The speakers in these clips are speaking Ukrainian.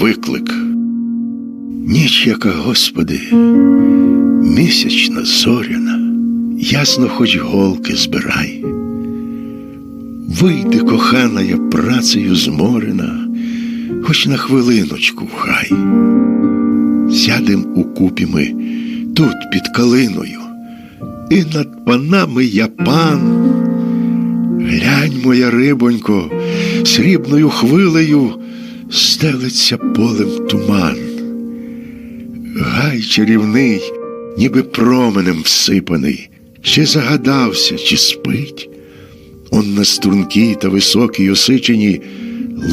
виклик. Ніч, яка, Господи, місячна зоряна, ясно хоч голки збирай. Вийди, кохана я працею зморена, хоч на хвилиночку хай. Сядем у купі ми тут під калиною, і над панами я пан. Глянь, моя рибонько, срібною хвилею стелиться полем туман. Гай чарівний, ніби променем всипаний, чи загадався, чи спить. Он на стрункій та високій осичині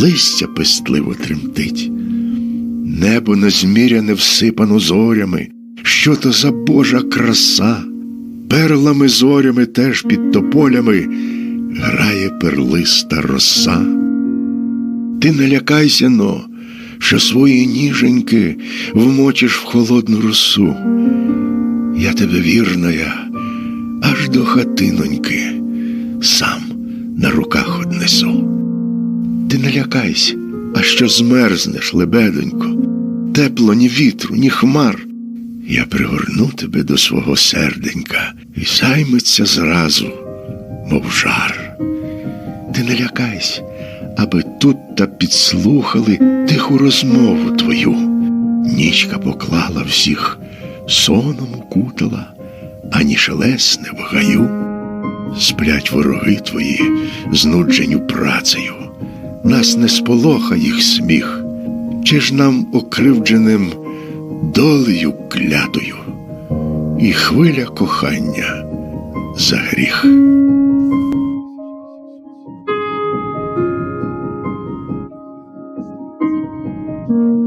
листя пестливо тремтить. Небо незміряне всипано зорями, що то за Божа краса, перлами зорями теж під тополями грає перлиста роса. Ти не лякайся, но, що свої ніженьки вмочиш в холодну росу. Я тебе вірная, аж до хатиноньки, сам на руках однесу. Ти не лякайся, а що змерзнеш, лебедонько, тепло ні вітру, ні хмар. Я пригорну тебе до свого серденька і займеться зразу, мов жар. Ти не лякайся, аби тут та підслухали тиху розмову твою. Нічка поклала всіх, соном укутала, ані шелесне в гаю. Сплять вороги твої, знудженю працею, нас не сполоха їх сміх, чи ж нам окривдженим долею клятою, і хвиля кохання за гріх. You.